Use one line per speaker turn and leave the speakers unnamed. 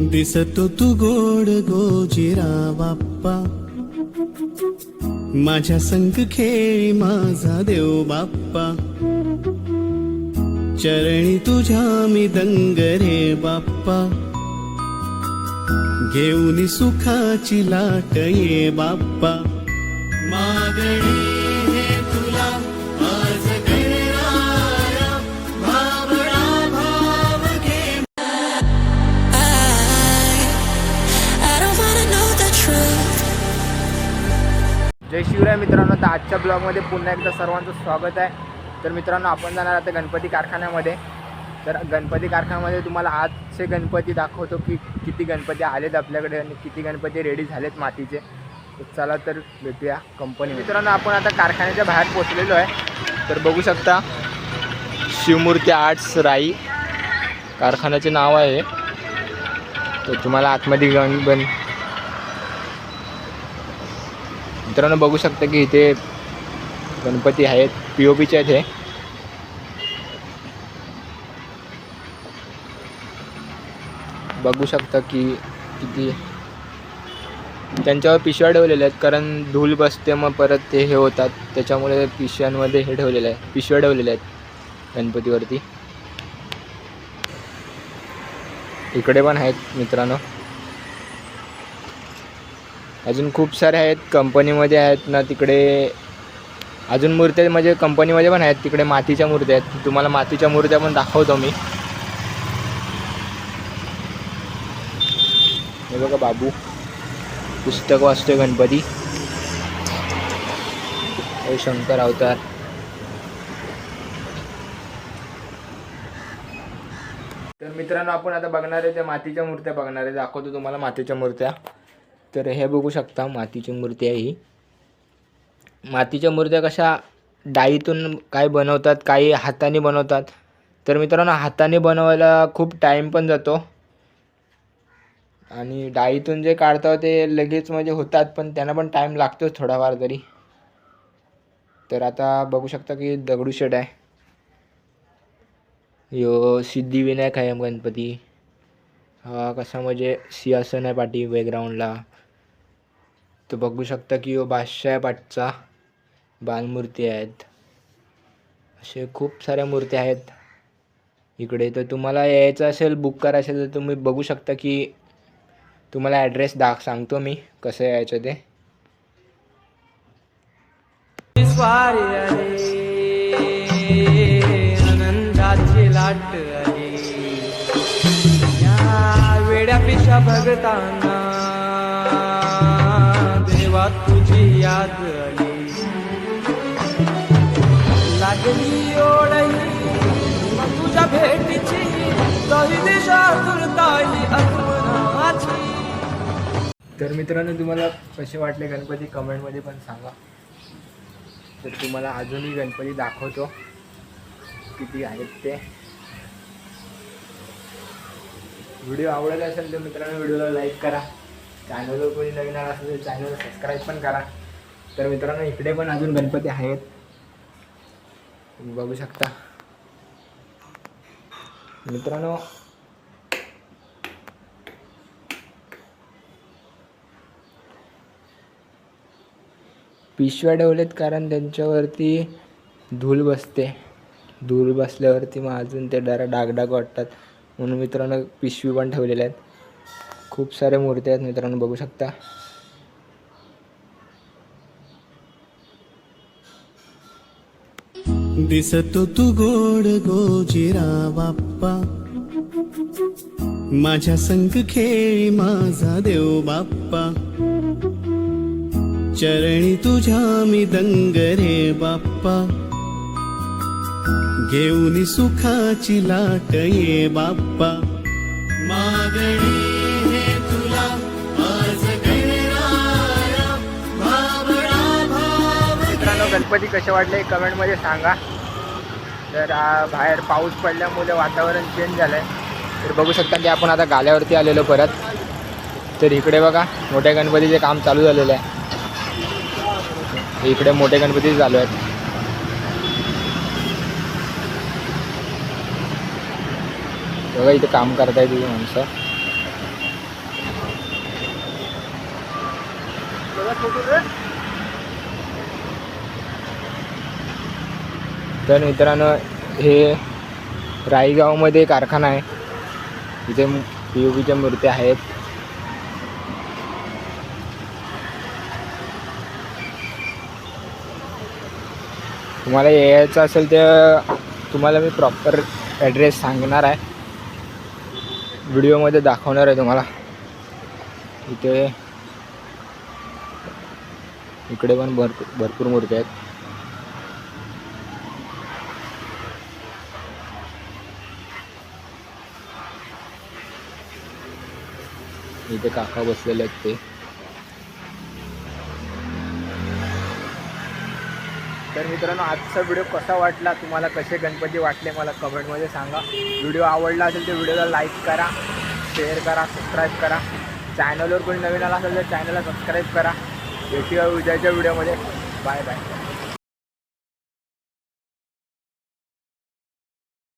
दिसतो तू गोड गोजिरा बाप्पा माझ्या संग खेळी माझा देव बाप्पा चरणी तुझ्या मी दंग रे बाप्पा. घेऊन सुखाची लाट ये बाप्पा. मागणी
जय शिवराय मित्रांनो तर आजच्या ब्लॉगमध्ये पुन्हा एकदा सर्वांचं स्वागत आहे. तर मित्रांनो आपण जाणार आता गणपती कारखान्यामध्ये. तर गणपती कारखान्यामध्ये तुम्हाला आजचे गणपती दाखवतो की किती गणपती आलेत आपल्याकडे आणि किती गणपती रेडी झालेत मातीचे. तर चला तर भेटूया कंपनी मित्रांनो आपण आता कारखान्याच्या बाहेर पोचलेलो आहे. तर बघू शकता शिवमूर्ती आर्ट्स राई कारखान्याचे नाव आहे. तर तुम्हाला आतमध्ये गण गण मित्रांनो बघू शकता की इथे गणपती आहेत पी ओ पीचे आहेत हे. बघू शकता की किती त्यांच्यावर पिशव्या ठेवलेल्या आहेत कारण धूल बसते मग परत ते हे होतात. त्याच्यामुळे पिशव्यांमध्ये हे ठेवलेलं आहे पिशव्या ठेवलेल्या आहेत गणपतीवरती. इकडे पण आहेत मित्रांनो. अजून खूप सारे आहेत कंपनीमध्ये आहेत ना तिकडे. अजून मूर्त्या म्हणजे कंपनीमध्ये पण आहेत तिकडे मातीच्या मूर्त्या आहेत. तुम्हाला मातीच्या मूर्त्या पण दाखवतो मी. हे बघा बाबू. पुस्तक वाचतोय गणपती. शंकर अवतार. तर मित्रांनो आपण आता बघणार आहे त्या मातीच्या मूर्त्या बघणार आहे. दाखवतो तुम्हाला मातीच्या मूर्त्या. तर हे बघू शकता मातीची मूर्ती आहे ही. मातीच्या मूर्त्या कशा डाईतून काय बनवतात काही हाताने बनवतात. तर मित्रांनो हाताने बनवायला खूप टाईम पण जातो. आणि डाईतून जे काढतो ते लगेच म्हणजे होतात पण त्यांना पण टाईम लागतोच थोडाफार तरी. तर आता बघू शकता की दगडूशेठ आहे. यो सिद्धिविनायक आहे गणपती. हा कसा म्हणजे सिंहासन आहे पाठी बॅकग्राऊंडला तर बघू शकता की हो बादशाह आहे पाठचा बालमूर्ती आहेत. असे खूप साऱ्या मूर्ती आहेत. इकडे तर तुम्हाला यायचं असेल बुक करायचं असेल तर तुम्ही बघू शकता की तुम्हाला ॲड्रेस दाख सांगतो मी कसं यायचं ते.
लाट वेड्या पिशा भगताना लागली. लागली ओढई मग तुझ्या भेटीची काही दिशा तुरताई आठवणाची
तर मित्रांनो तुम्हाला कसे वाटले गणपती कमेंटमध्ये पण सांगा. तर तुम्हाला अजूनही गणपती दाखवतो. किती आहेत ते. व्हिडिओ आवडत असेल तर मित्रांनो व्हिडिओला लाईक करा. चॅनलवर कोणी नवीन आला असेल तर चॅनलला सबस्क्राईब पण करा. तर मित्रांनो इकडे पण अजून गणपती आहेत. तुम्ही बघू शकता. मित्रांनो पिशव्या ठेवलेत कारण त्यांच्यावरती धूल बसते. धूल बसल्यावरती मग अजून ते डरा डागडाग वाटतात. म्हणून मित्रांनो पिशवी पण ठेवलेल्या आहेत. खूप साऱ्या मूर्ती आहेत मित्रांनो बघू शकता.
दिसतो तू गोड गोजिरा बाप्पा माझ्या संग खेळी माझा देव बाप्पा. चरणी तुझ्या मी दंग रे बाप्पा. घेऊन सुखाची लाट ये बाप्पा. मागणी
गणपती कसे वाटले कमेंटमध्ये सांगा. तर बाहेर पाऊस पडल्यामुळे वातावरण चेंज झालं आहे तर बघू शकता की आपण आता गाल्यावरती आलेलो परत. तर इकडे बघा मोठ्या गणपतीचे काम चालू झालेलं आहे. इकडे मोठे गणपती चालू आहेत. बघा इथे काम करताय तुझी माणसं. बघा तर मित्रांनो हे राईगावमध्ये कारखाना आहे. इथे पी यू पीच्या मूर्त्या आहेत. तुम्हाला यायचं असेल तर तुम्हाला मी प्रॉपर ॲड्रेस सांगणार आहे. व्हिडिओमध्ये दाखवणार आहे तुम्हाला. इथे इकडे पण भरपूर भरपूर मूर्ती आहेत. इथे काका बसलेले आहेत ते. तर मित्रांनो आजचा व्हिडिओ कसा वाटला? तुम्हाला कसे गणपती वाटले? मला कमेंटमध्ये सांगा. व्हिडिओ आवडला असेल तर व्हिडिओला लाईक करा शेअर करा सबस्क्राईब करा. चॅनलवर कोणी नवीन आला असेल तर चॅनलला सबस्क्राईब करा. भेटूया उद्याच्या व्हिडिओमध्ये बाय बाय